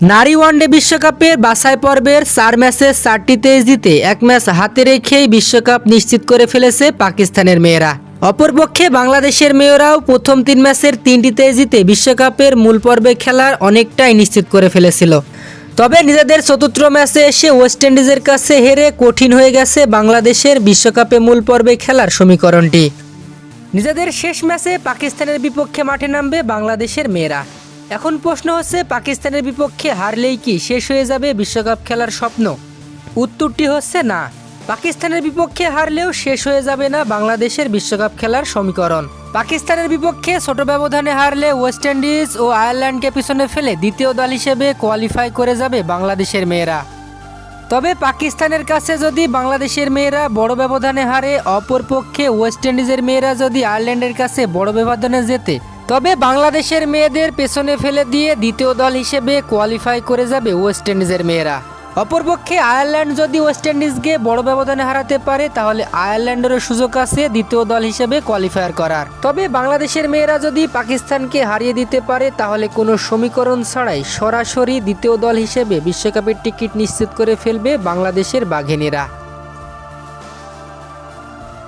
নারী ওয়ানডে বিশ্বকাপের বাছাই পর্বের চার ম্যাচে চারটিতে জিতে এক ম্যাচ হাতে রেখেই বিশ্বকাপ নিশ্চিত করে ফেলেছে পাকিস্তানের মেয়েরা। অপরপক্ষে বাংলাদেশের মেয়েরাও প্রথম তিন ম্যাচের তিনটিতে জিতে বিশ্বকাপের মূল পর্বে খেলার অনেকটাই নিশ্চিত করে ফেলেছিল। তবে নিজেদের চতুর্থ ম্যাচে এসে ওয়েস্ট ইন্ডিজের কাছে হেরে কঠিন হয়ে গেছে বাংলাদেশের বিশ্বকাপে মূল পর্বে খেলার সমীকরণটি। নিজেদের শেষ ম্যাচে পাকিস্তানের বিপক্ষে মাঠে নামবে বাংলাদেশের মেয়েরা। এখন প্রশ্ন হচ্ছে, পাকিস্তানের বিপক্ষে হারলেই কি শেষ হয়ে যাবে বিশ্বকাপ খেলার স্বপ্ন? উত্তরটি হচ্ছে না। পাকিস্তানের বিপক্ষে হারলেও শেষ হয়ে যাবে না বাংলাদেশের বিশ্বকাপ খেলার সমীকরণ। পাকিস্তানের বিপক্ষে ছোট ব্যবধানে হারলে ওয়েস্ট ইন্ডিজ ও আয়ারল্যান্ডকে পিছনে ফেলে দ্বিতীয় দল হিসেবে কোয়ালিফাই করে যাবে বাংলাদেশের মেয়েরা। তবে পাকিস্তানের কাছে যদি বাংলাদেশের মেয়েরা বড় ব্যবধানে হারে, অপরপক্ষে ওয়েস্ট ইন্ডিজের মেয়েরা যদি আয়ারল্যান্ডের কাছে বড় ব্যবধানে জেতে তবে বাংলাদেশের মেয়েদের পেছনে ফেলে দিয়ে দ্বিতীয় দল হিসেবে কোয়ালিফাই করে যাবে ওয়েস্ট ইন্ডিজের মেয়েরা। অপরপক্ষে আয়ারল্যান্ড যদি ওয়েস্ট ইন্ডিজকে বড় ব্যবধানে হারাতে পারে, তাহলে আয়ারল্যান্ডেরও সুযোগ আছে দ্বিতীয় দল হিসেবে কোয়ালিফায়ার করার। তবে বাংলাদেশের মেয়েরা যদি পাকিস্তানকে হারিয়ে দিতে পারে, তাহলে কোনো সমীকরণ ছাড়াই সরাসরি দ্বিতীয় দল হিসেবে বিশ্বকাপের টিকিট নিশ্চিত করে ফেলবে বাংলাদেশের বাঘিনীরা।